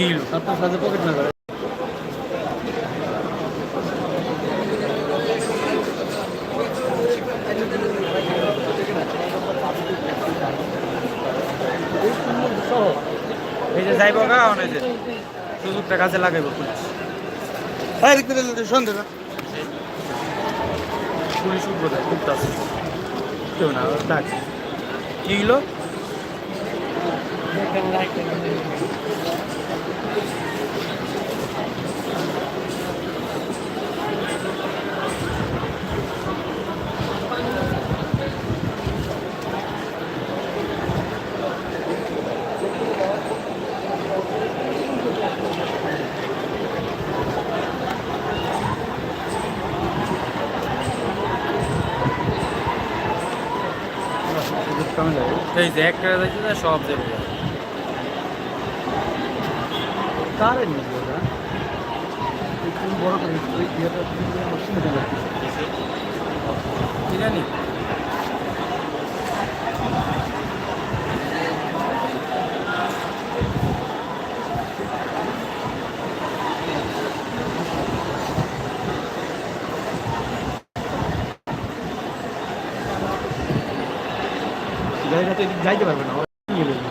কি আপনার সাথে পকেট না করে এই যে যাইব গা অনেক যে সুযোগটা কাজে লাগাইব পুলিশ হ্যাঁ সন্দেহ পুলিশ উঠবো তাই উঠতেছে। কেউ না ওর ডাক কি হলো এই যে একটা সব যাবে কারে নিয়ে ওটা বড় করে ওই শুনে জানি জায়গাতে যাইতে পারবে না ওরা নিয়ে নেবে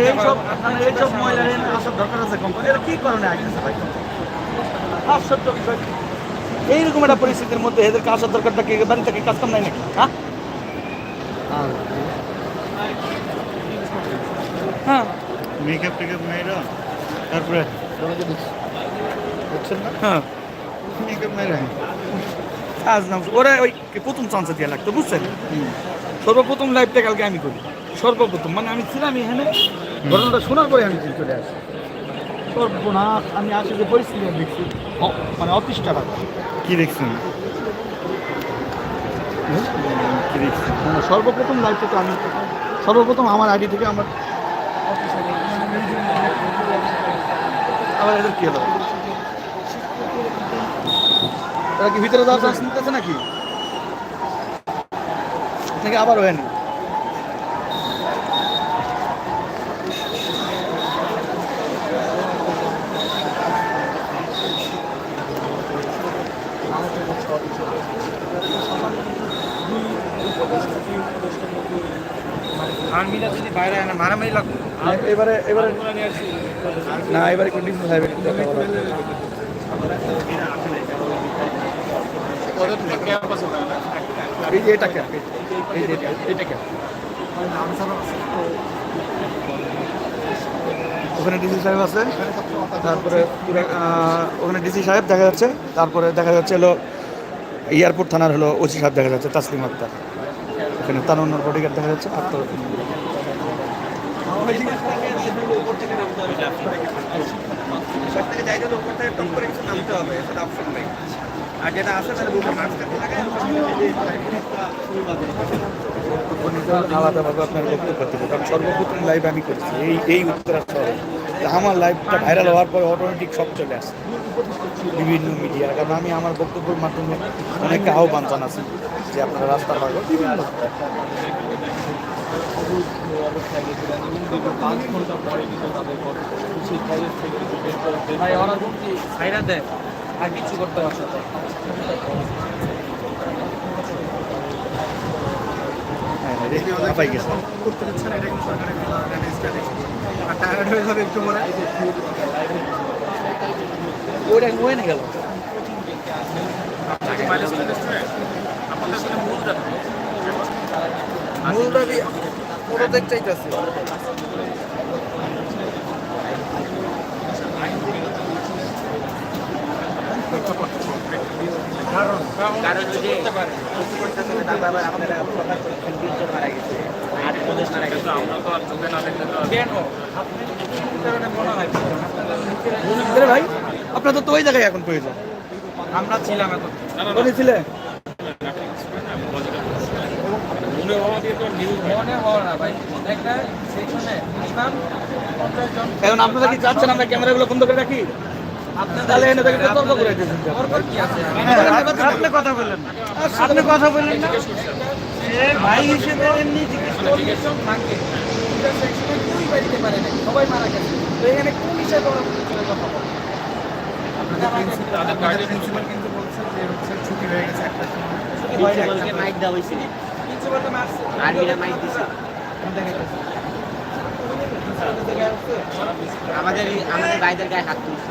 এইসব মহিলা আসার দরকার আছে কোম্পানি এরা কি কারণে আসতেছে ভাই? আশ্চর্য বিষয়। এইরকম একটা পরিস্থিতির মধ্যে এদেরকে আসার দরকারটা কি? বাড়ি থেকে কাজ কাম নাই নাকি? হ্যাঁ? হ্যাঁ। মেকআপ টেকআপ মেয়েরা তারপরে বুঝছেন না? হ্যাঁ। মেকআপ মেয়েরা আজ নাম ওরা ওই প্রথম চান্সে দিয়ে লাগতো বুঝছেন? সর্বপ্রথম লাইভটা কালকে আমি করি। সর্বপ্রথম মানে আমি ছিলাম এখানে। ঘটনাটা শোনার পরে আমি চলে আসি। সর্বনাশ আমি আসে যে পরিস্থিতি আমি দেখছি মানে অতিষ্ঠাটা কি দেখছেন? কি দেখছেন? মানে সর্বপ্রথম লাইভটা তো আমি সর্বপ্রথম আমার আইডি থেকে আমার আবার এদের কি হলো? এরা কি ভিতরে যাওয়ার চান্স নিতেছে নাকি? নাকি আবার হয়নি আর্মিরা যদি বাইরে আনে মারামারি লাগবে। এবারে এবারে না এবারে কন্ডিশন লাইভে দেখা করা এই যে এটা ক্যাপ এই যে এটা- এটা ক্যাপ ওখানে ডিসি সাহেব আছে তারপরে ওখানে ডিসি সাহেব দেখা যাচ্ছে তারপরে দেখা যাচ্ছে হলো এয়ারপোর্ট থানার হলো ওসি সাহেব দেখা যাচ্ছে তাসলিম আক্তার। ওখানে তার বডিগার্ড দেখা যাচ্ছে আর তো আলাদাভাবে আপনার বক্তব্য করতে হবে কারণ সর্বপ্রথম লাইভ আমি করেছি। এই এই উত্তরা শহরে আমার লাইভটা ভাইরাল হওয়ার পরে অটোমেটিক সব চলে আসে। বিভিন্ন মিডিয়া কারণ আমি আমার বক্তব্যের মাধ্যমে অনেককে আহ্বান জানাচ্ছি যে আপনারা রাস্তা পাগল বিভিন্ন ভাই ওরা দেয়। আর কিছু করতে পারছ হ্যাঁ গেছে করতে দিচ্ছে না এটা কিন্তু সরকারের আর টায়ার্ড হয়ে যাবে একটু পরে ওইটা ওই না গেল মূল দাবি ওদের চাইতেছে কারণ যে মারা গেছে আট মারা গেছে মনে হয় আরে ভাই আপনার তো ওই জায়গায় এখন প্রয়োজন। আমরা ছিলাম এখন। ছিলেন? মনে না ভাই। একটা সেখানে এখন আপনারা কি চাচ্ছেন আমরা ক্যামেরাগুলো বন্ধ করে রাখি? তাহলে এনে থেকে তর্ক করে দিয়েছেন কি আছে? আপনি কথা না আপনি কথা বললেন না। ভাই হিসেবে এমনি জিজ্ঞেস থাকে কেউই বাড়িতে পারে না সবাই মারা গেছে। এখানে কোন হিসেবে কথা বলে আমাদের কিন্তু বলছে যে হচ্ছে ছুটি হয়ে গেছে একটা মাইক দেওয়া হয়েছিল প্রিন্সিপাল তো মারছে। আর্মিরা মাইক দিছে। আমাদের আমাদের ভাইদের গায়ে হাত তুলছে।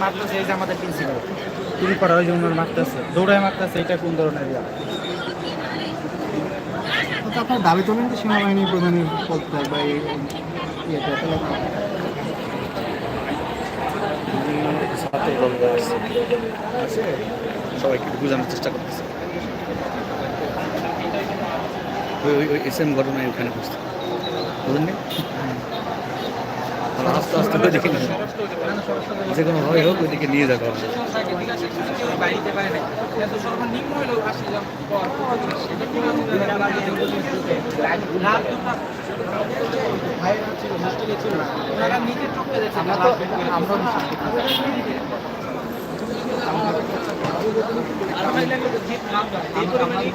মারতেছে এই যে আমাদের প্রিন্সিপাল চুরি করা ওই জন্য মারতেছে দৌড়ায় মারতেছে এটা কোন ধরনের ইয়া আপনার দাবি তোলেন যে সেনাবাহিনী প্রধানের বা এই তাহলে সবাইকে বোঝানোর চেষ্টা করতেছে ওই ওই ওই এস এম ঘটনায় ওখানে বসতে বুঝলেন আস্তে আস্তে করে দেখে নেবেন যে কোনো ভাবে হোক ওইদিকে নিয়ে যাবে আমরা তো আমরা আর ভাই লাগল তো জিত নাম এই পরিমাণে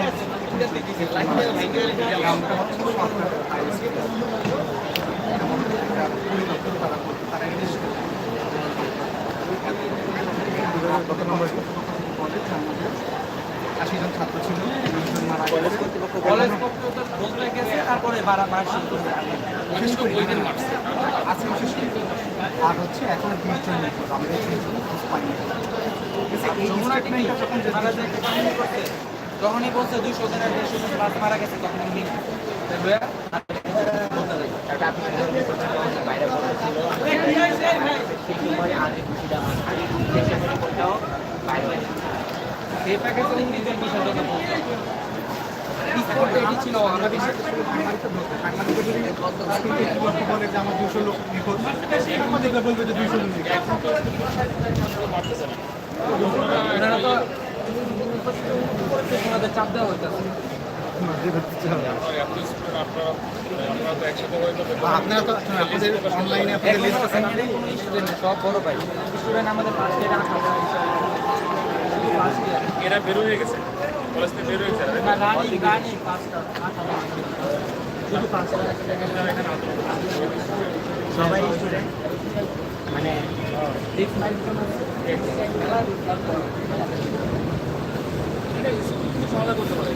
জন ছাত্র ছিল মারা গেছে তারপরে আর হচ্ছে এখন যখনই বলছে দুইশো জন আর দেড়শো মারা গেছে তখন আমি বাইরে বলেছিল কিন্তু পরে আগে খুশিটা আমার খালি দেশে মনে করলেও বাইরে সেই প্যাকেজে নিজের বিষয়টা বলছে স্পোর্ট এটি ছিল আমরা বিশ্বাস বাংলাদেশে যদি রাজনীতি কর্তৃপক্ষ বলে যে আমার দুশো লোক নিখোঁজ আমাদের এগুলো বলবে যে দুইশো লোক চাপ দেওয়া হইতেছে। আপনারা তো আপনাদের অনলাইনে আপনাদের লিস্ট আছে না? স্টুডেন্ট সব বড় পাই স্টুডেন্ট আমাদের ইয়ার এরা বের হয়ে গেছে। কলেজ থেকে বের হয়েছে পাঁচটা সবাই স্টুডেন্ট। মানে করতে পারে।